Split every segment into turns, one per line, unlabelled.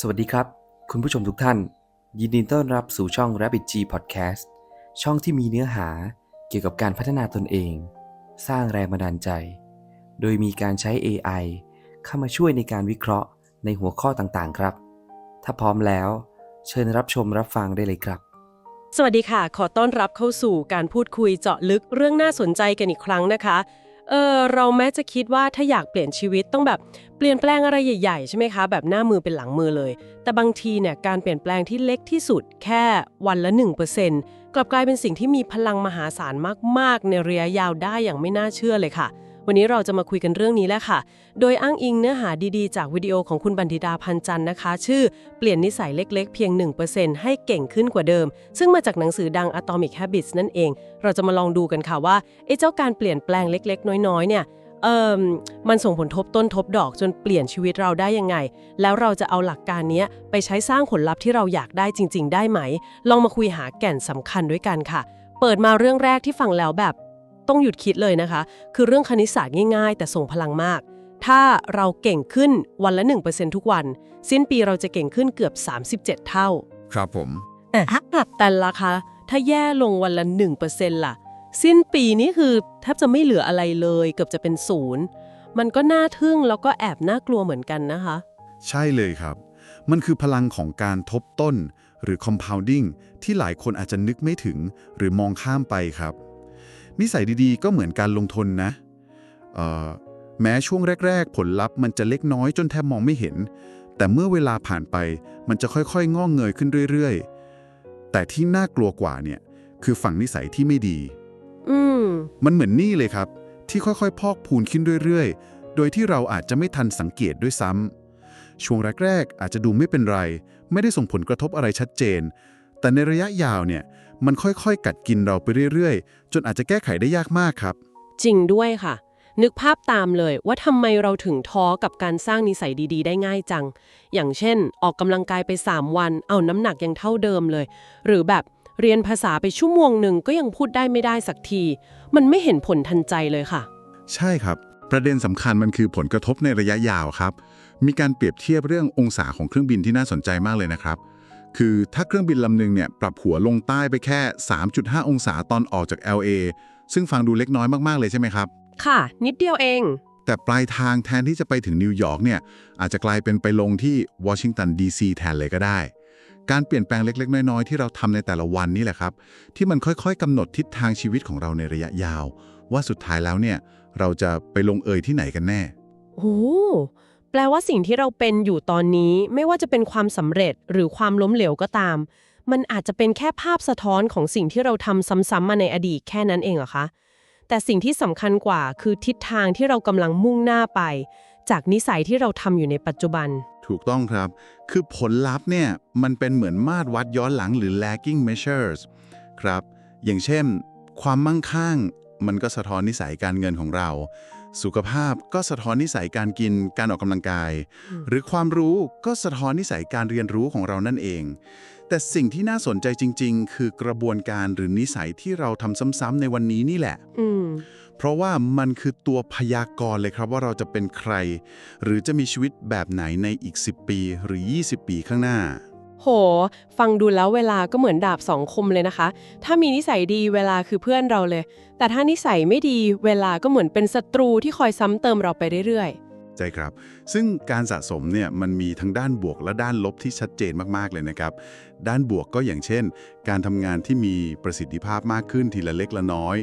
สวัสดีครับ คุณผู้ชมทุกท่าน ยินดีต้อนรับสู่ช่อง Rabbit G Podcast ช่องที่มีเนื้อหาเกี่ยวกับการพัฒนาตนเอง สร้างแรงบันดาลใจ โดยมีการใช้ AI เข้ามาช่วยในการวิเคราะห์ในหัวข้อต่างๆ ครับ ถ้าพร้อมแล้ว เชิญรับชมรับฟังได้เลยครับ
สวัสดีค่ะ ขอต้อนรับเข้าสู่การพูดคุยเจาะลึกเรื่องน่าสนใจกันอีกครั้งนะคะ เออเราแม้จะคิดว่าถ้าอยากเปลี่ยนชีวิตต้องแบบเปลี่ยนแปลงอะไรใหญ่ๆใช่ไหมคะ แบบหน้ามือเป็นหลังมือเลย แต่บางทีเนี่ยการเปลี่ยนแปลงที่เล็กที่สุดแค่วันละ 1%กลับกลายเป็นสิ่งที่มีพลังมหาศาลมากๆ ในระยะยาวได้อย่างไม่น่าเชื่อเลยค่ะ วันนี้เราจะมาคุยกันเรื่องนี้แหละค่ะ โดยอ้างอิงเนื้อหาดีๆ จากวิดีโอของคุณบันทิดาพันจันนะคะ ชื่อเปลี่ยนนิสัยเล็กๆ เพียง 1%ให้เก่งขึ้นกว่าเดิม ซึ่งมาจากหนังสือดัง Atomic Habits นั่นเอง เราจะมาลองดูกันค่ะว่าไอ้เจ้าการเปลี่ยนแปลงเล็ก ๆ น้อยๆ เนี่ยเอ่มมันส่งผลทบต้นทบดอกจนเปลี่ยนชีวิตเราได้ยังไง แล้วเราจะเอาหลักการนี้ไปใช้สร้างผลลัพธ์ที่เราอยากได้จริง ๆ ได้ไหม ลองมาคุยหาแก่นสำคัญด้วยกันค่ะ เปิดมาเรื่องแรกที่ฟังแล้วแบบ ต้องหยุดคิดเลยนะคะ คือเรื่องคณิตศาสตร์ง่ายๆ แต่ส่งพลังมาก ถ้าเราเก่งขึ้นวันละ 1%ทุกวัน สิ้นปีเราจะเก่งขึ้นเกือบ 37 เท่า
ครับผม
แต่ละคะถ้าแย่ลงวันละ 1%ล่ะ สิ้นปีนี้คือแทบจะไม่เหลืออะไรเลย เกือบจะเป็นศูนย์มันก็น่าทึ่งแล้วก็แอบน่ากลัวเหมือนกันนะคะ
ใช่เลยครับ มันคือพลังของการทบต้น หรือ compounding ที่หลายคนอาจจะนึกไม่ถึง หรือมองข้ามไปครับ นิสัยดีๆ ก็เหมือนการลงทุนนะเอ่อแม้ช่วงแรก ๆ ผลลัพธ์มันจะเล็กน้อยจนแทบมองไม่เห็น แต่เมื่อเวลาผ่านไปมันจะค่อยๆงอกเงยขึ้นเรื่อยๆ แต่ที่น่ากลัวกว่าเนี่ยคือฝั่งนิสัยที่ไม่ดี
อืม
มันเหมือนนี่เลยครับ ที่ค่อยๆ พอกพูนขึ้นเรื่อยๆ โดยที่เราอาจจะไม่ทันสังเกตด้วยซ้ำช่วงแรกๆอาจจะดูไม่เป็นไร ไม่ได้ส่งผลกระทบอะไรชัดเจน แต่ในระยะยาวเนี่ย มันค่อยๆ กัดกินเราไปเรื่อยๆ จนอาจจะแก้ไขได้ยากมากครับ
จริงด้วยค่ะ นึกภาพตามเลยว่าทำไมเราถึงท้อกับการสร้างนิสัยดีๆ ได้ง่ายจัง อย่างเช่น ออกกำลังกายไป 3 วัน เอาน้ำหนักยังเท่าเดิมเลย หรือแบบเรียนภาษาไปชั่วโมงหนึ่งก็ยังพูดได้ไม่ได้สักที มันไม่เห็นผลทันใจเลยค่ะ
ใช่ครับ ประเด็นสำคัญมันคือผลกระทบในระยะยาวครับ มีการเปรียบเทียบเรื่ององศาของเครื่องบินที่น่าสนใจมากเลยนะครับ คือถ้าเครื่องบินลำหนึ่งเนี่ยปรับหัวลงใต้ไปแค่ 3.5 องศาตอนออกจาก LA ซึ่งฟังดูเล็กน้อยมาก ๆ เลยใช่ไหมครับ
ค่ะ นิดเดียวเอง
แต่ปลายทางแทนที่จะไปถึงนิวยอร์กเนี่ยอาจจะกลายเป็นไปลงที่วอชิงตันดีซีแทนเลยก็ได้ การเปลี่ยนแปลงเล็ก ๆ น้อย ๆ ที่เราทำในแต่ละวันนี่แหละครับ ที่มันค่อยๆกำหนดทิศทางชีวิตของเราในระยะยาว ว่าสุดท้ายแล้วเนี่ยเราจะไปลงเอยที่ไหนกันแน่
โอ้ แปลว่าสิ่งที่เราเป็นอยู่ตอนนี้ไม่ว่าจะเป็นความสำเร็จหรือความล้มเหลวก็ตาม มันอาจจะเป็นแค่ภาพสะท้อนของสิ่งที่เราทำซ้ำๆมาในอดีตแค่นั้นเองเหรอคะ แต่สิ่งที่สำคัญกว่าคือทิศทางที่เรากำลังมุ่งหน้าไป จากนิสัยที่เราทำอยู่ในปัจจุบัน
ถูกต้องครับ คือผลลัพธ์เนี่ยมันเป็นเหมือนมาตรวัดย้อนหลังหรือ lagging measures ครับ อย่างเช่น ความมั่งคั่ง มันก็สะท้อนนิสัยการเงินของเรา สุขภาพก็สะท้อนนิสัยการกินการออกกำลังกาย
อืม
หรือความรู้ก็สะท้อนนิสัยการเรียนรู้ของเรานั่นเอง แต่สิ่งที่น่าสนใจจริง ๆ คือกระบวนการหรือนิสัยที่เราทำซ้ำๆในวันนี้นี่แหละ
อืม
เพราะว่ามันคือตัวพยากรณ์เลยครับว่าเราจะเป็นใคร หรือจะมีชีวิตแบบไหนในอีก 10 ปีหรือ 20 ปีข้างหน้า
โห ฟังดูแล้วเวลาก็เหมือนดาบสองคมเลยนะคะ ถ้ามีนิสัยดีเวลาคือเพื่อนเราเลย แต่ถ้านิสัยไม่ดีเวลาก็เหมือนเป็นศัตรูที่คอยซ้ำเติมเราไปเรื่อย
ใช่ครับ ซึ่งการสะสมเนี่ยมันมีทั้งด้านบวกและด้านลบที่ชัดเจนมากๆเลยนะครับ ด้านบวกก็อย่างเช่น การทำงานที่มีประสิทธิภาพมากขึ้นทีละเล็กละน้อย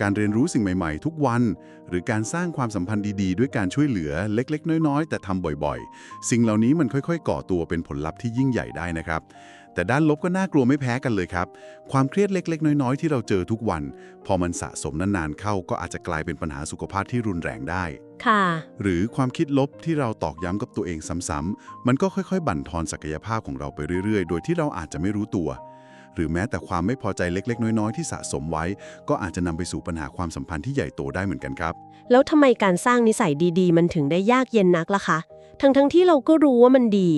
การเรียนรู้สิ่งใหม่ๆ ทุกวัน หรือการสร้างความสัมพันธ์ดีๆ ด้วยการช่วยเหลือเล็ก ๆ น้อยๆ แต่ทำบ่อยๆ สิ่งเหล่านี้มันค่อย ๆ ก่อตัวเป็นผลลัพธ์ที่ยิ่งใหญ่ได้นะครับ แต่ด้านลบก็น่ากลัวไม่แพ้กันเลยครับ ความเครียดเล็ก ๆ น้อย ๆ ที่เราเจอทุกวัน พอมันสะสมนานๆเข้าก็อาจจะกลายเป็นปัญหาสุขภาพที่รุนแรงได้
ๆค่ะ
หรือความคิดลบที่เราตอกย้ำกับตัวเองซ้ำๆมันก็ค่อย ๆ บั่นทอนศักยภาพของเราไปเรื่อย ๆ โดยที่เราอาจจะไม่รู้ตัว หรือแม้แต่ความไม่พอใจเล็ก ๆ น้อย ๆ ที่สะสมไว้ ก็อาจจะนำไปสู่ปัญหาความสัมพันธ์ที่ใหญ่โตได้เหมือนกันครับ
แล้วทำไมการสร้างนิสัยดีๆ มันถึงได้ยากเย็นนักล่ะคะ ทั้งๆทที่เราก็รู้ว่ามันดี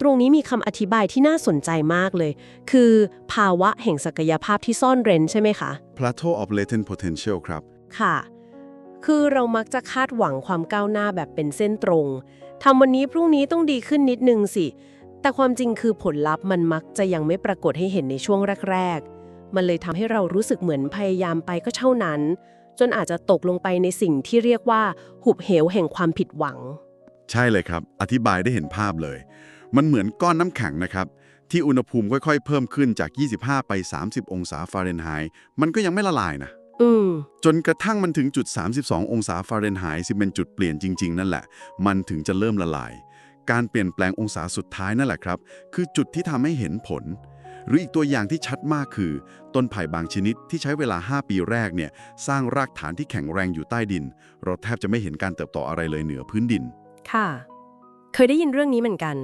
ตรงนี้มีคำอธิบายที่น่าสนใจมากเลย คือภาวะแห่งศักยภาพที่ซ่อนเร้นใช่ไหมคะ
Plateau of latent potential ครับ
ค่ะ คือเรามักจะคาดหวังความก้าวหน้าแบบเป็นเส้นตรงทำวันนี้พรุ่งนี้ต้องดีขึ้นนิดนึงสิ แต่ความจริงคือผลลัพธ์มันมักจะยังไม่ปรากฏให้เห็นในช่วงแรก ๆ มันเลยทำให้เรารู้สึกเหมือนพยายามไปก็เท่านั้น จนอาจจะตกลงไปในสิ่งที่เรียกว่า หุบเหวแห่งความผิดหวัง
ใช่เลยครับ อธิบายได้เห็นภาพเลย มันเหมือนก้อนน้ำแข็งนะครับ ที่อุณหภูมิค่อยๆ เพิ่มขึ้นจาก 25 ไป 30 องศาฟาเรนไฮต์มันก็ยังไม่ละลายนะ
อืม
จนกระทั่งมันถึงจุด 32 องศาฟาเรนไฮต์ซึ่งเป็นจุดเปลี่ยนจริง ๆ นั่นแหละ มันถึงจะเริ่มละลาย การเปลี่ยนแปลงองศาสุดท้ายนั่นแหละครับ คือจุดที่ทำให้เห็นผล หรืออีกตัวอย่างที่ชัดมากคือ ต้นไผ่บางชนิดที่ใช้เวลา 5 ปีแรกเนี่ยสร้างรากฐานที่แข็งแรงอยู่ใต้ดิน เราแทบจะไม่เห็นการเติบโตอะไรเลยเหนือพื้นดิน
ค่ะ เคยได้ยินเรื่องนี้เหมือนกัน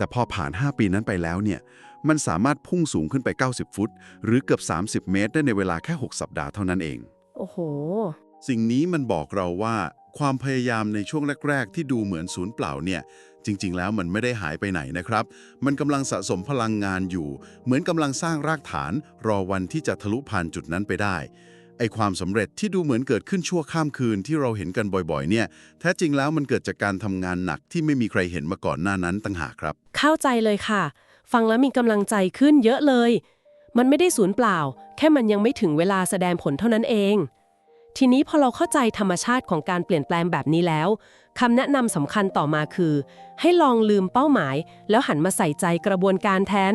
แต่พอผ่าน 5 ปีนั้นไปแล้วเนี่ย มันสามารถพุ่งสูงขึ้นไป 90 ฟุต หรือเกือบ 30 เมตร ได้ในเวลาแค่ 6 สัปดาห์เท่านั้นเอง
โอ้โห
สิ่งนี้มันบอกเราว่าความพยายามในช่วงแรก ๆ ที่ดูเหมือนศูนย์เปล่าเนี่ย จริง ๆ แล้วมันไม่ได้หายไปไหนนะครับ มันกำลังสะสมพลังงานอยู่ เหมือนกำลังสร้างรากฐาน รอวันที่จะทะลุผ่านจุดนั้นไปได้ ไอความสำเร็จที่ดูเหมือนเกิดขึ้นชั่วข้ามคืนที่เราเห็นกันบ่อยๆ เนี่ย แท้จริงแล้วมันเกิดจากการทำงานหนักที่ไม่มีใครเห็นมาก่อนหน้านั้นต่างหากครับ
เข้าใจเลยค่ะ ฟังแล้วมีกำลังใจขึ้นเยอะเลย มันไม่ได้สูญเปล่า แค่มันยังไม่ถึงเวลาแสดงผลเท่านั้นเอง ทีนี้พอเราเข้าใจธรรมชาติของการเปลี่ยนแปลงแบบนี้แล้วคำแนะนำสำคัญต่อมาคือ ให้ลองลืมเป้าหมาย แล้วหันมาใส่ใจกระบวนการแทน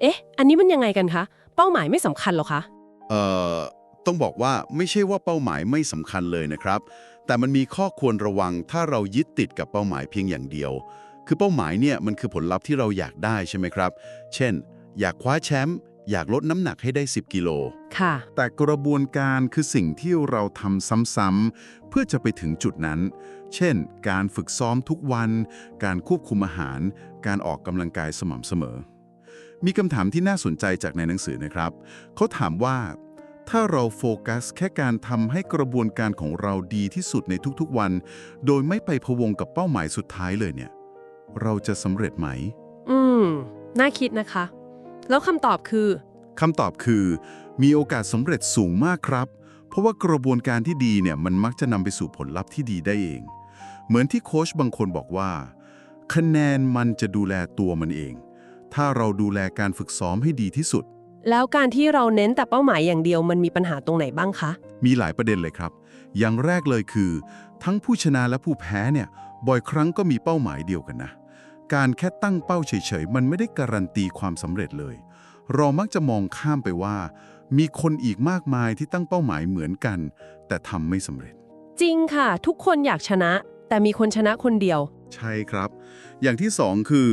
เอ๊ะ อันนี้มันยังไงกันคะ เป้าหมายไม่สำคัญหรอคะ
เอ่อ ต้องบอกว่าไม่ใช่ว่าเป้าหมายไม่สำคัญเลยนะครับ แต่มันมีข้อควรระวังถ้าเรายึดติดกับเป้าหมายเพียงอย่างเดียว คือเป้าหมายเนี่ยมันคือผลลัพธ์ที่เราอยากได้ใช่ไหมครับ เช่น อยากคว้าแชมป์อยากลดน้ำหนักให้ได้ 10 กิโล
ค่ะ
แต่กระบวนการคือสิ่งที่เราทำซ้ำๆเพื่อจะไปถึงจุดนั้น เช่น การฝึกซ้อมทุกวัน การควบคุมอาหาร การออกกำลังกายสม่ำเสมอ มีคำถามที่น่าสนใจจากในหนังสือนะครับ เขาถามว่า ถ้าเราโฟกัสแค่การทำให้กระบวนการของเราดีที่สุดในทุกๆวัน โดยไม่ไปพะวงกับเป้าหมายสุดท้ายเลยเนี่ย เราจะสำเร็จไหม
อืม น่าคิดนะคะ แล้วคำตอบคือ
คำตอบคือ มีโอกาสสำเร็จสูงมากครับ เพราะว่ากระบวนการที่ดีเนี่ยมันมักจะนำไปสู่ผลลัพธ์ที่ดีได้เอง เหมือนที่โค้ชบางคนบอกว่า คะแนนมันจะดูแลตัวมันเอง ถ้าเราดูแลการฝึกซ้อมให้ดีที่สุด
แล้วการที่เราเน้นแต่เป้าหมายอย่างเดียวมันมีปัญหาตรงไหนบ้างคะ
มีหลายประเด็นเลยครับ อย่างแรกเลยคือ ทั้งผู้ชนะและผู้แพ้เนี่ยบ่อยครั้งก็มีเป้าหมายเดียวกันนะ การแค่ตั้งเป้าเฉยๆ มันไม่ได้การันตีความสำเร็จเลย เรามักจะมองข้ามไปว่า มีคนอีกมากมายที่ตั้งเป้าหมายเหมือนกัน แต่ทำไม่สำเร็จ
จริงค่ะ ทุกคนอยากชนะ แต่มีคนชนะคนเดียว
ใช่ครับ อย่างที่สองคือ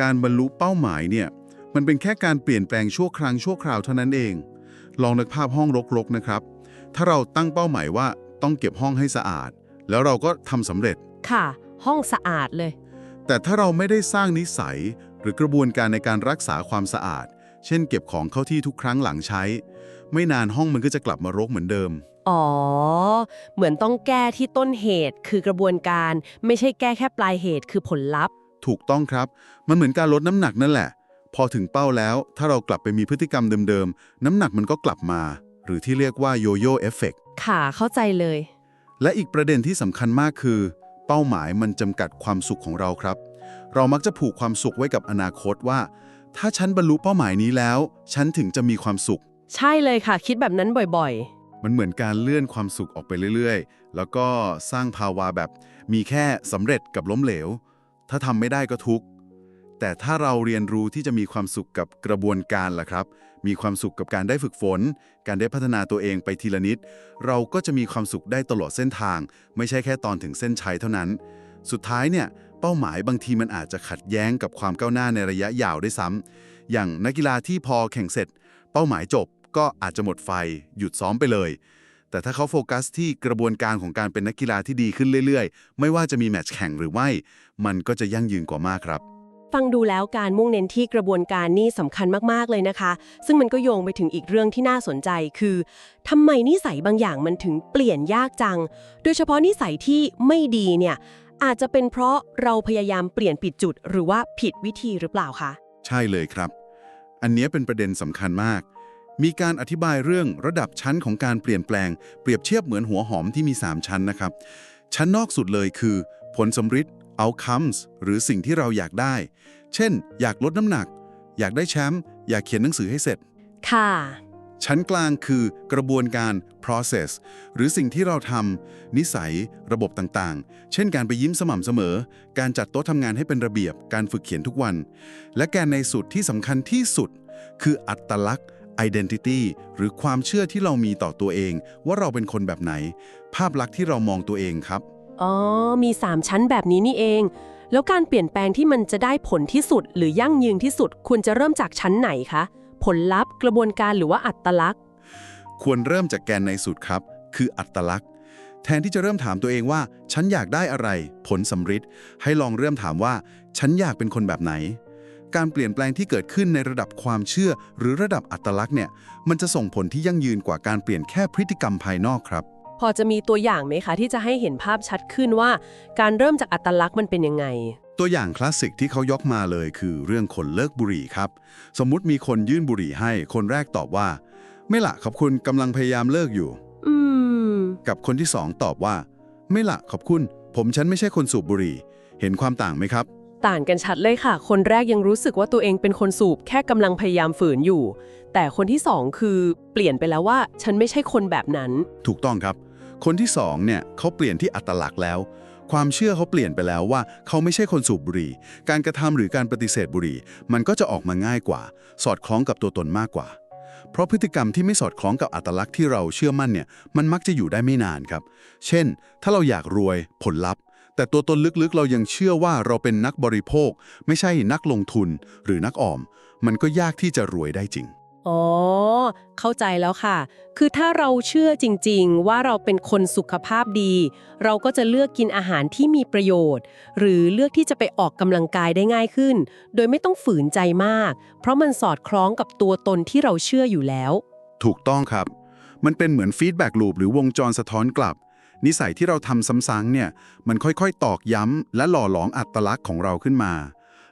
การบรรลุเป้าหมายเนี่ย มันเป็นแค่การเปลี่ยนแปลงชั่วครั้งชั่วคราวเท่านั้นเอง ลองนึกภาพห้องรกๆนะครับ ถ้าเราตั้งเป้าหมายว่าต้องเก็บห้องให้สะอาด แล้วเราก็ทำสำเร็จ
ค่ะ ห้องสะอาดเลย
แต่ถ้าเราไม่ได้สร้างนิสัย หรือกระบวนการในการรักษาความสะอาด เช่น เก็บของเข้าที่ทุกครั้งหลังใช้ ไม่นานห้องมันก็จะกลับมารกเหมือนเดิม
อ๋อ เหมือนต้องแก้ที่ต้นเหตุคือกระบวนการ ไม่ใช่แก้แค่ปลายเหตุคือผลลัพธ์
ถูกต้องครับ มันเหมือนการลดน้ำหนักนั่นแหละ พอถึงเป้าแล้ว ถ้าเรากลับไปมีพฤติกรรมเดิมๆ น้ำหนักมันก็กลับมา หรือที่เรียกว่าโยโย่เอฟเฟก
ค่ะเข้าใจเลย
และอีกประเด็นที่สำคัญมากคือ เป้าหมายมันจำกัดความสุขของเราครับ เรามักจะผูกความสุขไว้กับอนาคตว่า ถ้าฉันบรรลุเป้าหมายนี้แล้ว ฉันถึงจะมีความสุข
ใช่เลยค่ะ คิดแบบนั้นบ่อย
มันเหมือนการเลื่อนความสุขออกไปเรื่อยๆ แล้วก็สร้างภาวะแบบ มีแค่สำเร็จกับล้มเหลว ถ้าทำไม่ได้ก็ทุกข์ แต่ถ้าเราเรียนรู้ที่จะมีความสุขกับกระบวนการล่ะครับ มีความสุขกับการได้ฝึกฝน การได้พัฒนาตัวเองไปทีละนิด เราก็จะมีความสุขได้ตลอดเส้นทาง ไม่ใช่แค่ตอนถึงเส้นชัยเท่านั้น สุดท้ายเนี่ยเป้าหมายบางทีมันอาจจะขัดแย้งกับความก้าวหน้าในระยะยาวด้วยซ้ำอย่างนักกีฬาที่พอแข่งเสร็จ เป้าหมายจบก็อาจจะหมดไฟ หยุดซ้อมไปเลย แต่ถ้าเขาโฟกัสที่กระบวนการของการเป็นนักกีฬาที่ดีขึ้นเรื่อย ๆ ไม่ว่าจะมีแมตช์แข่งหรือไม่ มันก็จะยั่งยืนกว่ามากครับ
ฟังดูแล้วการมุ่งเน้นที่กระบวนการนี่สำคัญมากๆเลยนะคะ ซึ่งมันก็โยงไปถึงอีกเรื่องที่น่าสนใจคือทำไมนิสัยบางอย่างมันถึงเปลี่ยนยากจัง โดยเฉพาะนิสัยที่ไม่ดีเนี่ยอาจจะเป็นเพราะเราพยายามเปลี่ยนผิดจุด หรือว่าผิดวิธีหรือเปล่าคะ
ใช่เลยครับ อันนี้เป็นประเด็นสำคัญมาก มีการอธิบายเรื่องระดับชั้นของการเปลี่ยนแปลง เปรียบเทียบเหมือนหัวหอมที่มี 3 ชั้นนะครับ ชั้นนอกสุดเลยคือ ผลสำฤทธิ์ outcomes หรือสิ่งที่เราอยากได้ เช่น อยากลดน้ำหนัก อยากได้แชมป์อยากเขียนหนังสือให้เสร็จ
ค่ะ
ชั้นกลางคือกระบวนการ process หรือสิ่งที่เราทำนิสัยระบบต่างๆ เช่นการไปยิ้มสม่ำเสมอ การจัดโต๊ะทำงานให้เป็นระเบียบการฝึกเขียนทุกวัน และแกนในสุดที่สำคัญที่สุด คืออัตลักษณ์ identity หรือความเชื่อที่เรามีต่อตัวเอง ว่าเราเป็นคนแบบไหน ภาพลักษณ์ที่เรามองตัวเองครับ
อ๋อ มี 3 ชั้นแบบนี้นี่เอง แล้วการเปลี่ยนแปลงที่มันจะได้ผลที่สุด หรือยั่งยืนที่สุด ควรจะเริ่มจากชั้นไหนคะ ผลลัพธ์ กระบวนการหรือว่าอัตลักษณ์
ควรเริ่มจากแกนในสุดครับ คืออัตลักษณ์ แทนที่จะเริ่มถามตัวเองว่า ฉันอยากได้อะไร ผลสำฤทธิ์ให้ลองเริ่มถามว่า ฉันอยากเป็นคนแบบไหนการเปลี่ยนแปลงที่เกิดขึ้นในระดับความเชื่อ หรือระดับอัตลักษณ์เนี่ย มันจะส่งผลที่ยั่งยืนกว่าการเปลี่ยนแค่พฤติกรรมภายนอกครับ
พอจะมีตัวอย่างไหมคะที่จะให้เห็นภาพชัดขึ้นว่า การเริ่มจากอัตลักษณ์มันเป็นยังไง
ตัวอย่างคลาสสิกที่เขายกมาเลยคือเรื่องคนเลิกบุหรี่ครับ สมมุติมีคนยื่นบุหรี่ให้ คนแรกตอบว่า ไม่ละขอบคุณกำลังพยายามเลิกอยู่
อืม
กับคนที่สองตอบว่า ไม่ละขอบคุณ ผมฉันไม่ใช่คนสูบบุหรี่ เห็นความต่างไหมครับ
ต่างกันชัดเลยค่ะ คนแรกยังรู้สึกว่าตัวเองเป็นคนสูบแค่กำลังพยายามฝืนอยู่ แต่คนที่สองคือ เปลี่ยนไปแล้วว่า ฉันไม่ใช่คนแบบนั้น
ถูกต้องครับ คนที่สองเนี่ยเขาเปลี่ยนที่อัตลักษณ์แล้ว ความเชื่อเขาเปลี่ยนไปแล้วว่า เขาไม่ใช่คนสูบบุหรี่ การกระทำหรือการปฏิเสธบุหรี่ มันก็จะออกมาง่ายกว่า สอดคล้องกับตัวตนมากกว่า เพราะพฤติกรรมที่ไม่สอดคล้องกับอัตลักษณ์ที่เราเชื่อมั่นเนี่ยมันมักจะอยู่ได้ไม่นานครับ เช่น ถ้าเราอยากรวยผลลัพธ์ แต่ตัวตนลึกๆ เรายังเชื่อว่าเราเป็นนักบริโภค ไม่ใช่นักลงทุนหรือนักออม มันก็ยากที่จะรวยได้จริง
อ๋อ เข้าใจแล้วค่ะ คือถ้าเราเชื่อจริงๆ ว่าเราเป็นคนสุขภาพดี เราก็จะเลือกกินอาหารที่มีประโยชน์ หรือเลือกที่จะไปออกกำลังกายได้ง่ายขึ้น โดยไม่ต้องฝืนใจมาก เพราะมันสอดคล้องกับตัวตนที่เราเชื่ออยู่แล้ว
ถูกต้องครับ มันเป็นเหมือนฟีดแบ็กลูปหรือวงจรสะท้อนกลับ นิสัยที่เราทำซ้ำๆเนี่ย มันค่อยๆ ตอกย้ำและหล่อหลอมอัตลักษณ์ของเราขึ้นมา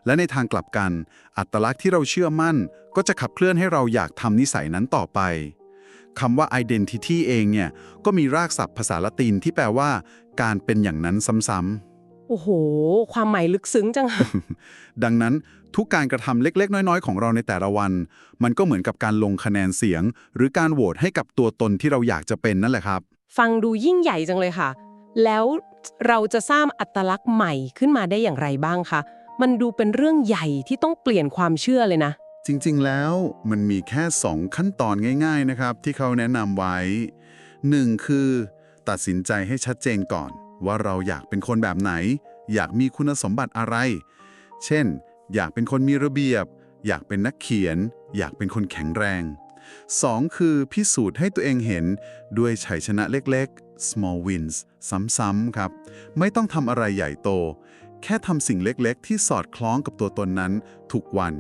และในทางกลับกัน อัตลักษณ์ที่เราเชื่อมั่น ก็จะขับเคลื่อนให้เราอยากทำนิสัยนั้นต่อไปคำว่า identity เองเนี่ยก็มีรากศัพท์ภาษาละตินที่แปลว่า การเป็นอย่างนั้นซ้ำๆ
โอ้โห ความหมายลึกซึ้งจัง
ดังนั้นทุกการกระทำเล็กๆ น้อยๆ ของเราในแต่ละวัน มันก็เหมือนกับการลงคะแนนเสียง หรือการโหวตให้กับตัวตนที่เราอยากจะเป็นนั่นแหละครับ
ฟังดูยิ่งใหญ่จังเลยค่ะ แล้วเราจะสร้างอัตลักษณ์ใหม่ขึ้นมาได้อย่างไรบ้างคะ มันดูเป็นเรื่องใหญ่ที่ต้องเปลี่ยนความเชื่อเลยนะ
จริงๆ แล้วมันมีแค่ 2 ขั้นตอนง่ายๆ นะครับ ที่เขาแนะนำไว้ 1. คือ ตัดสินใจให้ชัดเจนก่อน ว่าเราอยากเป็นคนแบบไหน อยากมีคุณสมบัติอะไร เช่น อยากเป็นคนมีระเบียบ อยากเป็นนักเขียน อยากเป็นคนแข็งแรง 2. คือพิสูจน์ให้ตัวเองเห็นด้วยชัยชนะเล็ก ๆ small wins ซ้ำๆครับ ไม่ต้องทำอะไรใหญ่โต แค่ทำสิ่งเล็กๆ ที่สอดคล้องกับตัวตนนั้นทุกวัน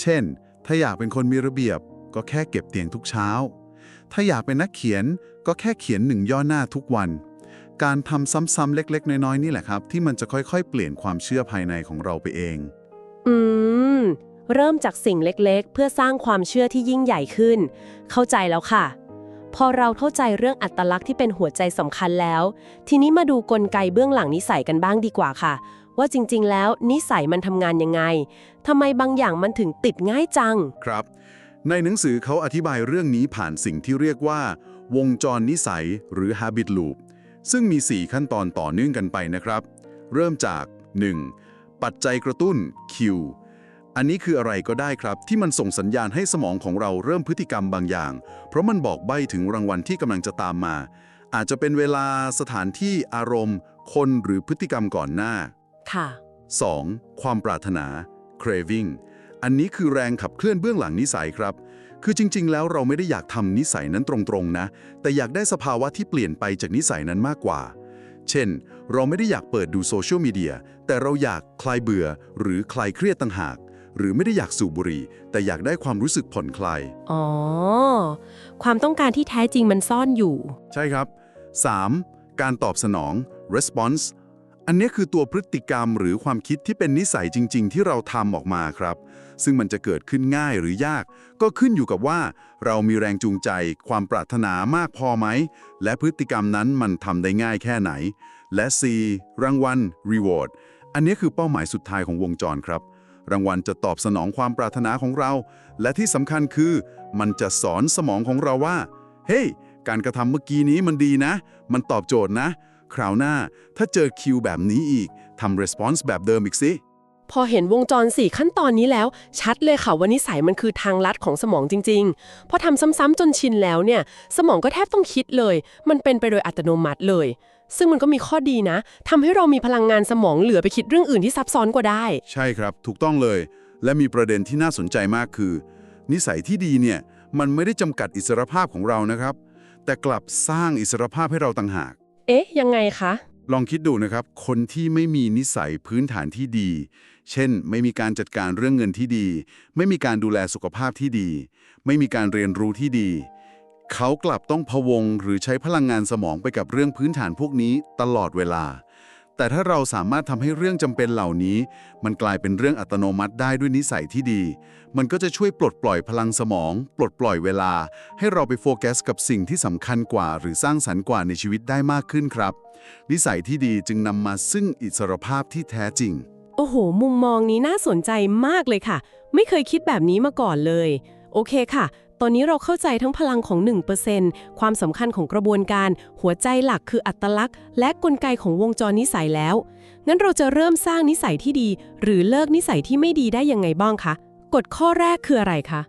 เช่น ถ้าอยากเป็นคนมีระเบียบ ก็แค่เก็บเตียงทุกเช้า ถ้าอยากเป็นนักเขียนก็แค่เขียนหนึ่งย่อหน้าทุกวัน การทำซ้ำๆเล็ก ๆ น้อยๆนี่แหละครับ ที่มันจะค่อยๆ เปลี่ยนความเชื่อภายในของเราไปเอง
อืม เริ่มจากสิ่งเล็กๆ เพื่อสร้างความเชื่อที่ยิ่งใหญ่ขึ้น เข้าใจแล้วค่ะพอเราเข้าใจเรื่องอัตลักษณ์ที่เป็นหัวใจสำคัญแล้ว ทีนี้มาดูกลไกเบื้องหลังนิสัยกันบ้างดีกว่าค่ะ ว่าจริงๆ แล้วนิสัยมันทำงานยังไงทำไมบางอย่างมันถึงติดง่ายจัง
ครับ ในหนังสือเขาอธิบายเรื่องนี้ผ่านสิ่งที่เรียกว่า วงจรนิสัยหรือ habit loop ซึ่งมี 4 ขั้นตอนต่อเนื่องกันไปนะครับ เริ่มจาก 1. ปัจจัยกระตุ้น Q อันนี้คืออะไรก็ได้ครับ ที่มันส่งสัญญาณให้สมองของเราเริ่มพฤติกรรมบางอย่าง เพราะมันบอกใบ้ถึงรางวัลที่กำลังจะตามมา อาจจะเป็นเวลาสถานที่อารมณ์ คนหรือพฤติกรรมก่อนหน้า
ค่ะ
2. ความปรารถนา craving อันนี้คือแรงขับเคลื่อนเบื้องหลังนิสัยครับ คือจริง ๆ แล้วเราไม่ได้อยากทำนิสัยนั้นตรงๆนะ แต่อยากได้สภาวะที่เปลี่ยนไปจากนิสัยนั้นมากกว่า เช่น เราไม่ได้อยากเปิดดูโซเชียลมีเดีย แต่เราอยากคลายเบื่อ หรือคลายเครียดต่างหาก หรือไม่ได้อยากสูบบุหรี่ แต่อยากได้ความรู้สึกผ่อนคลาย
อ๋อ ความต้องการที่แท้จริงมันซ่อนอยู่
ใช่ครับ 3. การตอบสนอง response อันนี้คือตัวพฤติกรรมหรือความคิดที่เป็นนิสัยจริง ๆ ที่เราทำออกมาครับ ซึ่งมันจะเกิดขึ้นง่ายหรือยาก ก็ขึ้นอยู่กับว่า เรามีแรงจูงใจ ความปรารถนามากพอไหม และพฤติกรรมนั้นมันทำได้ง่ายแค่ไหน และ C รางวัล reward อันนี้คือเป้าหมายสุดท้ายของวงจรครับ รางวัลจะตอบสนองความปรารถนาของเรา และที่สำคัญคือ มันจะสอนสมองของเราว่า เฮ้ยการกระทำเมื่อกี้นี้มันดีนะ มันตอบโจทย์นะ คราวหน้าถ้าเจอคิวแบบนี้อีกทำ response แบบเดิมอีกสิ
พอเห็นวงจร 4 ขั้นตอนนี้แล้ว ชัดเลยค่ะว่านิสัยมันคือทางลัดของสมองจริงๆ พอทำซ้ำๆจนชินแล้วเนี่ย สมองก็แทบต้องคิดเลย มันเป็นไปโดยอัตโนมัติเลย ซึ่งมันก็มีข้อดีนะทำให้เรามีพลังงานสมองเหลือไปคิดเรื่องอื่นที่ซับซ้อนกว่าได้
ใช่ครับ ถูกต้องเลย และมีประเด็นที่น่าสนใจมากคือ นิสัยที่ดีเนี่ยมันไม่ได้จำกัดอิสรภาพของเรานะครับ แต่กลับสร้างอิสรภาพให้เราต่างหาก
เอ๊ะ ยังไงคะ
ลองคิดดูนะครับ คนที่ไม่มีนิสัยพื้นฐานที่ดี เช่น ไม่มีการจัดการเรื่องเงินที่ดี ไม่มีการดูแลสุขภาพที่ดี ไม่มีการเรียนรู้ที่ดี เขากลับต้องพะวงหรือใช้พลังงานสมองไปกับเรื่องพื้นฐานพวกนี้ตลอดเวลา แต่ถ้าเราสามารถทำให้เรื่องจำเป็นเหล่านี้ มันกลายเป็นเรื่องอัตโนมัติได้ด้วยนิสัยที่ดี มันก็จะช่วยปลดปล่อยพลังสมอง ปลดปล่อยเวลา ให้เราไปโฟกัสกับสิ่งที่สำคัญกว่า หรือสร้างสรรค์กว่าในชีวิตได้มากขึ้นครับ นิสัยที่ดีจึงนำมาซึ่งอิสรภาพที่แท้จริง
โอ้โห มุมมองนี้น่าสนใจมากเลยค่ะ ไม่เคยคิดแบบนี้มาก่อนเลย โอเคค่ะ ตอนนี้เราเข้าใจทั้งพลังของ 1%ความสำคัญของกระบวนการ หัวใจหลักคืออัตลักษณ์ และกลไกของวงจรนิสัยแล้ว งั้นเราจะเริ่มสร้างนิสัยที่ดี หรือเลิกนิสัยที่ไม่ดีได้ยังไงบ้างคะ กฎข้อแรกคืออะไรคะ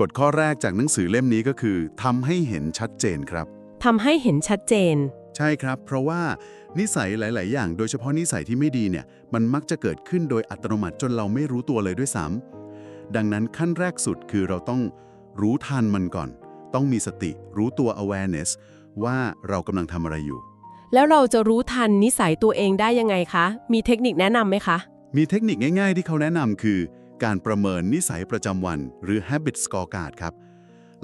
กฎข้อแรกจากหนังสือเล่มนี้ก็คือทำให้เห็นชัดเจนครับ
ทำให้เห็นชัดเจน
ใช่ครับ เพราะว่านิสัยหลาย ๆ อย่าง โดยเฉพาะนิสัยที่ไม่ดีเนี่ย มันมักจะเกิดขึ้นโดยอัตโนมัติจนเราไม่รู้ตัวเลยด้วยซ้ำดังนั้นขั้นแรกสุดคือเราต้อง รู้ทันมันก่อน ต้องมีสติ รู้ตัว awareness ว่าเรากำลังทำอะไรอยู่
แล้วเราจะรู้ทันนิสัยตัวเองได้ยังไงคะ มีเทคนิคแนะนำไหมคะ
มีเทคนิคง่ายๆที่เขาแนะนำคือ การประเมินนิสัยประจำวัน หรือ habit scorecard ครับ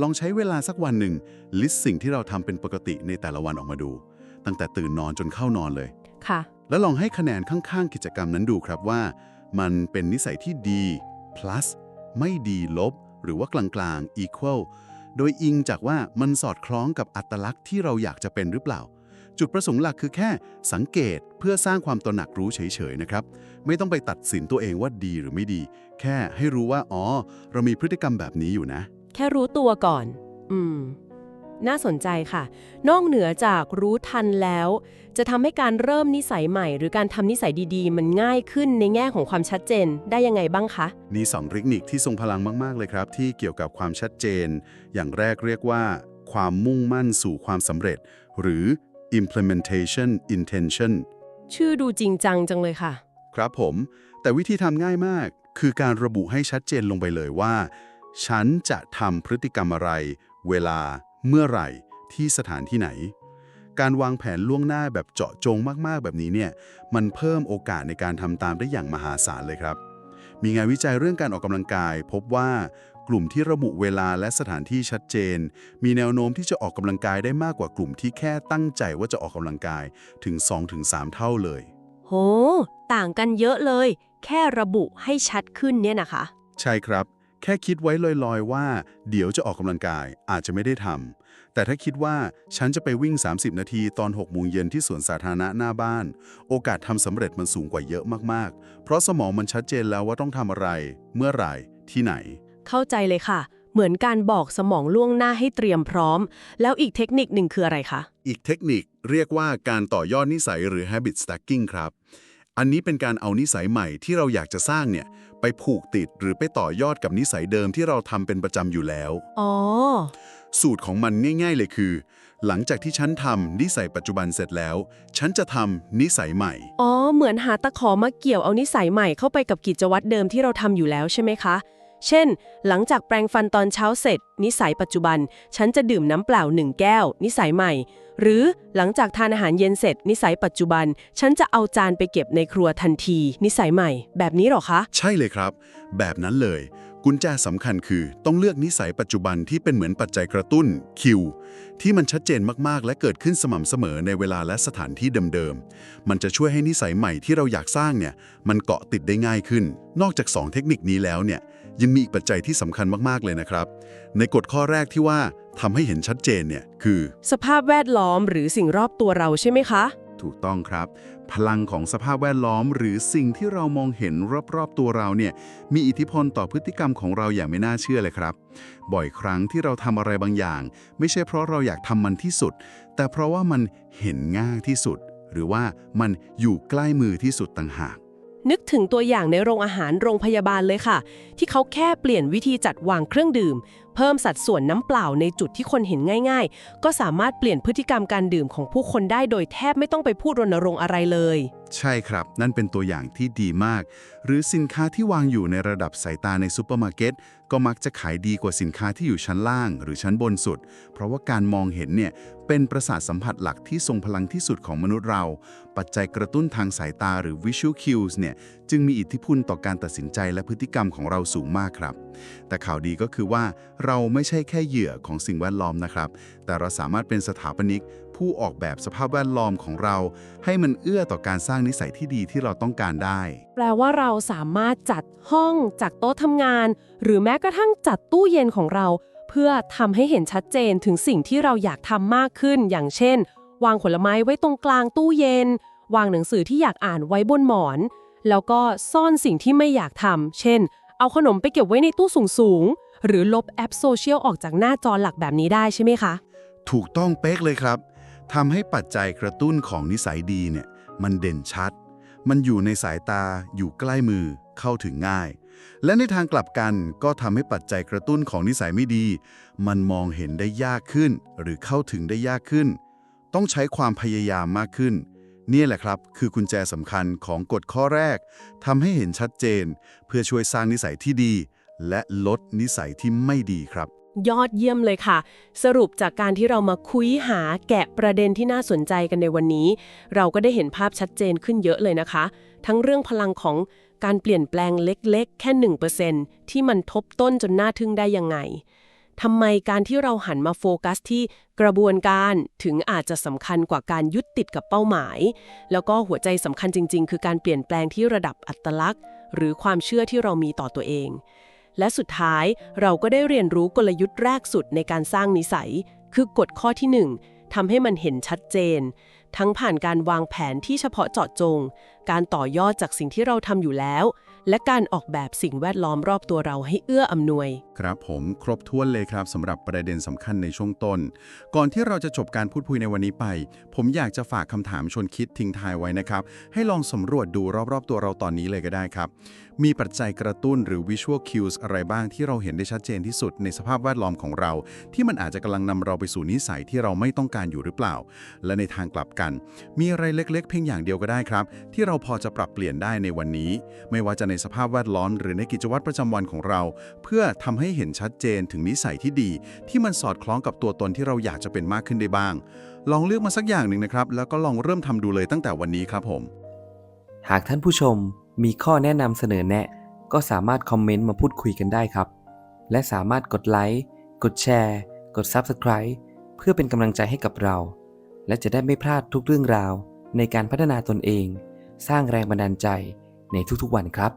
ลองใช้เวลาสักวันหนึ่ง ลิสต์สิ่งที่เราทำเป็นปกติในแต่ละวันออกมาดู ตั้งแต่ตื่นนอนจนเข้านอนเลย
ค่ะ
แล้วลองให้คะแนนข้างๆ กิจกรรมนั้นดูครับว่า มันเป็นนิสัยที่ดี plus ไม่ดีลบ หรือว่ากลางๆ equal โดยอิงจากว่ามันสอดคล้องกับอัตลักษณ์ที่เราอยากจะเป็นหรือเปล่า จุดประสงค์หลักคือแค่สังเกตเพื่อสร้างความตระหนักรู้เฉยๆนะครับ ไม่ต้องไปตัดสินตัวเองว่าดีหรือไม่ดี แค่ให้รู้ว่าอ๋อ เรามีพฤติกรรมแบบนี้อยู่นะ
แค่รู้ตัวก่อน อืม น่าสนใจค่ะ นอกเหนือจากรู้ทันแล้ว จะทำให้การเริ่มนิสัยใหม่ หรือการทำนิสัยดีๆ มันง่ายขึ้นในแง่ของความชัดเจนได้ยังไงบ้างคะ
มีสองเทคนิคที่ทรงพลังมากๆเลยครับ ที่เกี่ยวกับความชัดเจน อย่างแรกเรียกว่า ความมุ่งมั่นสู่ความสำเร็จ หรือ implementation intention
ชื่อดูจริงจังจังเลยค่ะ
ครับผม แต่วิธีทำง่ายมาก คือการระบุให้ชัดเจนลงไปเลยว่า ฉันจะทำพฤติกรรมอะไร เวลา เมื่อไหร่ที่สถานที่ไหน การวางแผนล่วงหน้าแบบเจาะจงมากๆ แบบนี้เนี่ยมันเพิ่มโอกาสในการทำตามได้อย่างมหาศาลเลยครับ มีงานวิจัยเรื่องการออกกำลังกาย พบว่ากลุ่มที่ระบุเวลาและสถานที่ชัดเจน มีแนวโน้มที่จะออกกำลังกายได้มากกว่ากลุ่มที่แค่ตั้งใจว่าจะออกกำลังกายถึง 2-3 เท่าเลย
โห ต่างกันเยอะเลย แค่ระบุให้ชัดขึ้นเนี่ยนะคะ
ใช่ครับ แค่คิดไว้ลอยๆว่า เดี๋ยวจะออกกำลังกายอาจจะไม่ได้ทำแต่ถ้าคิดว่าฉันจะไปวิ่ง 30 นาทีตอน6โมงเย็นที่สวนสาธารณะหน้าบ้าน โอกาสทำสำเร็จมันสูงกว่าเยอะมากๆ เพราะสมองมันชัดเจนแล้วว่าต้องทำอะไร เมื่อไหร่ ที่ไหน
เข้าใจเลยค่ะ เหมือนการบอกสมองล่วงหน้าให้เตรียมพร้อม แล้วอีกเทคนิคหนึ่งคืออะไรคะ
อีกเทคนิคเรียกว่าการต่อยอดนิสัยหรือ habit stacking ครับอันนี้เป็นการเอานิสัยใหม่ที่เราอยากจะสร้างเนี่ย ไปผูกติดหรือไปต่อยอดกับนิสัยเดิมที่เราทำเป็นประจำอยู่แล้ว
อ๋อ
สูตรของมันง่าย ๆ เลยคือ หลังจากที่ฉันทำนิสัยปัจจุบันเสร็จแล้ว ฉันจะทำนิสัยใหม่
อ๋อ เหมือนหาตะขอมาเกี่ยวเอานิสัยใหม่เข้าไปกับกิจวัตรเดิมที่เราทำอยู่แล้วใช่ไหมคะ เช่น หลังจากแปรงฟันตอนเช้าเสร็จ นิสัยปัจจุบัน ฉันจะดื่มน้ำเปล่าหนึ่งแก้ว นิสัยใหม่ หรือหลังจากทานอาหารเย็นเสร็จ นิสัยปัจจุบัน ฉันจะเอาจานไปเก็บในครัวทันที นิสัยใหม่ แบบนี้หรอคะ
ใช่เลยครับ แบบนั้นเลย กุญแจสำคัญคือต้องเลือกนิสัยปัจจุบันที่เป็นเหมือนปัจจัยกระตุ้นคิวที่มันชัดเจนมากๆ และเกิดขึ้นสม่ำเสมอในเวลาและสถานที่เดิมๆ มันจะช่วยให้นิสัยใหม่ที่เราอยากสร้างเนี่ยมันเกาะติดได้ง่ายขึ้น นอกจาก 2 เทคนิคนี้แล้วเนี่ย ยังมีอีกปัจจัยที่สำคัญมาก ๆ เลยนะครับ ในกฎข้อแรกที่ว่าทำให้เห็นชัดเจนเนี่ยคือ
สภาพแวดล้อมหรือสิ่งรอบตัวเราใช่ไหมคะ
ถูกต้องครับ พลังของสภาพแวดล้อม หรือสิ่งที่เรามองเห็นรอบๆตัวเราเนี่ยมีอิทธิพลต่อพฤติกรรมของเราอย่างไม่น่าเชื่อเลยครับ บ่อยครั้งที่เราทำอะไรบางอย่าง ไม่ใช่เพราะเราอยากทำมันที่สุด แต่เพราะว่ามันเห็นง่ายที่สุด หรือว่ามันอยู่ใกล้มือที่สุดต่างหาก
นึกถึงตัวอย่างในโรงอาหารโรงพยาบาลเลยค่ะ ที่เขาแค่เปลี่ยนวิธีจัดวางเครื่องดื่ม เพิ่มสัดส่วนน้ำเปล่าในจุดที่คนเห็นง่าย ๆ ก็สามารถเปลี่ยนพฤติกรรมการดื่มของผู้คนได้โดยแทบไม่ต้องไปพูดรณรงค์อะไรเลย
ใช่ครับ นั่นเป็นตัวอย่างที่ดีมาก หรือสินค้าที่วางอยู่ในระดับสายตาในซูเปอร์มาร์เก็ตก็มักจะขายดีกว่าสินค้าที่อยู่ชั้นล่าง หรือชั้นบนสุด เพราะว่าการมองเห็นเนี่ยเป็นประสาทสัมผัสหลักที่ทรงพลังที่สุดของมนุษย์เรา ปัจจัยกระตุ้นทางสายตาหรือ visual cues เนี่ยจึงมีอิทธิพลต่อการตัดสินใจและพฤติกรรมของเราสูงมากครับ แต่ข่าวดีก็คือว่าเราไม่ใช่แค่เหยื่อของสิ่งแวดล้อมนะครับ แต่เราสามารถเป็นสถาปนิกผู้ออกแบบสภาพแวดล้อมของเรา ให้มันเอื้อต่อการสร้างนิสัยที่ดีที่เราต้องการได้
แปลว่าเราสามารถจัดห้องจัดโต๊ะทำงาน หรือแม้กระทั่งจัดตู้เย็นของเรา เพื่อทำให้เห็นชัดเจนถึงสิ่งที่เราอยากทำมากขึ้น อย่างเช่น วางผลไม้ไว้ตรงกลางตู้เย็น วางหนังสือที่อยากอ่านไว้บนหมอน แล้วก็ซ่อนสิ่งที่ไม่อยากทำเช่น เอาขนมไปเก็บไว้ในตู้สูงๆหรือลบแอปโซเชียลออกจากหน้าจอหลักแบบนี้ได้ใช่ไหมคะ
ถูกต้องเป๊กเลยครับ ทำให้ปัจจัยกระตุ้นของนิสัยดีเนี่ยมันเด่นชัด มันอยู่ในสายตาอยู่ใกล้มือเข้าถึงง่าย และในทางกลับกันก็ทำให้ปัจจัยกระตุ้นของนิสัยไม่ดี มันมองเห็นได้ยากขึ้น หรือเข้าถึงได้ยากขึ้น ต้องใช้ความพยายามมากขึ้นนี่แหละครับ คือกุญแจสำคัญของกฎข้อแรกทำให้เห็นชัดเจน เพื่อช่วยสร้างนิสัยที่ดี และลดนิสัยที่ไม่ดีครับ
ยอดเยี่ยมเลยค่ะ สรุปจากการที่เรามาคุยหาแกะประเด็นที่น่าสนใจกันในวันนี้ เราก็ได้เห็นภาพชัดเจนขึ้นเยอะเลยนะคะ ทั้งเรื่องพลังของการเปลี่ยนแปลงเล็กๆ แค่ 1%ที่มันทบต้นจนน่าทึ่งได้ยังไงทำไมการที่เราหันมาโฟกัสที่กระบวนการถึงอาจจะสำคัญกว่าการยึดติดกับเป้าหมาย แล้วก็หัวใจสำคัญจริง ๆ คือการเปลี่ยนแปลงที่ระดับอัตลักษณ์ หรือความเชื่อที่เรามีต่อตัวเอง และสุดท้ายเราก็ได้เรียนรู้กลยุทธ์แรกสุดในการสร้างนิสัย คือกฎข้อที่ 1ทำให้มันเห็นชัดเจน ทั้งผ่านการวางแผนที่เฉพาะเจาะจง การต่อยอดจากสิ่งที่เราทำอยู่แล้ว และการออกแบบสิ่งแวดล้อมรอบตัวเราให้เอื้ออำนวย
ครับผมครบถ้วนเลยครับสำหรับประเด็นสำคัญในช่วงต้น ก่อนที่เราจะจบการพูดคุยในวันนี้ไป ผมอยากจะฝากคำถามชวนคิดทิ้งท้ายไว้นะครับ ให้ลองสำรวจดูรอบๆตัวเราตอนนี้เลยก็ได้ครับมีปัจจัยกระตุ้นหรือ visual cues อะไรบ้างที่เราเห็นได้ชัดเจนที่สุดในสภาพแวดล้อมของเรา ที่มันอาจจะกำลังนำเราไปสู่นิสัยที่เราไม่ต้องการอยู่หรือเปล่า และในทางกลับกัน มีอะไรเล็กๆ เพียงอย่างเดียวก็ได้ครับ ที่เราพอจะปรับเปลี่ยนได้ในวันนี้ ไม่ว่าจะในสภาพแวดล้อม หรือในกิจวัตรประจำวันของเรา เพื่อทำให้เห็นชัดเจนถึงนิสัยที่ดี ที่มันสอดคล้องกับตัวตนที่เราอยากจะเป็นมากขึ้นได้บ้าง ลองเลือกมาสักอย่างหนึ่งนะครับ แล้วก็ลองเริ่มทำดูเลยตั้งแต่วันนี้ครับผม
หากท่านผู้ชม มีข้อแนะนำเสนอแนะ ก็สามารถคอมเมนต์มาพูดคุยกันได้ครับ และสามารถกดไลค์ กดแชร์ กด Subscribe เพื่อเป็นกำลังใจให้กับเรา และจะได้ไม่พลาดทุกเรื่องราว ในการพัฒนาตนเอง สร้างแรงบันดาลใจในทุกๆวันครับ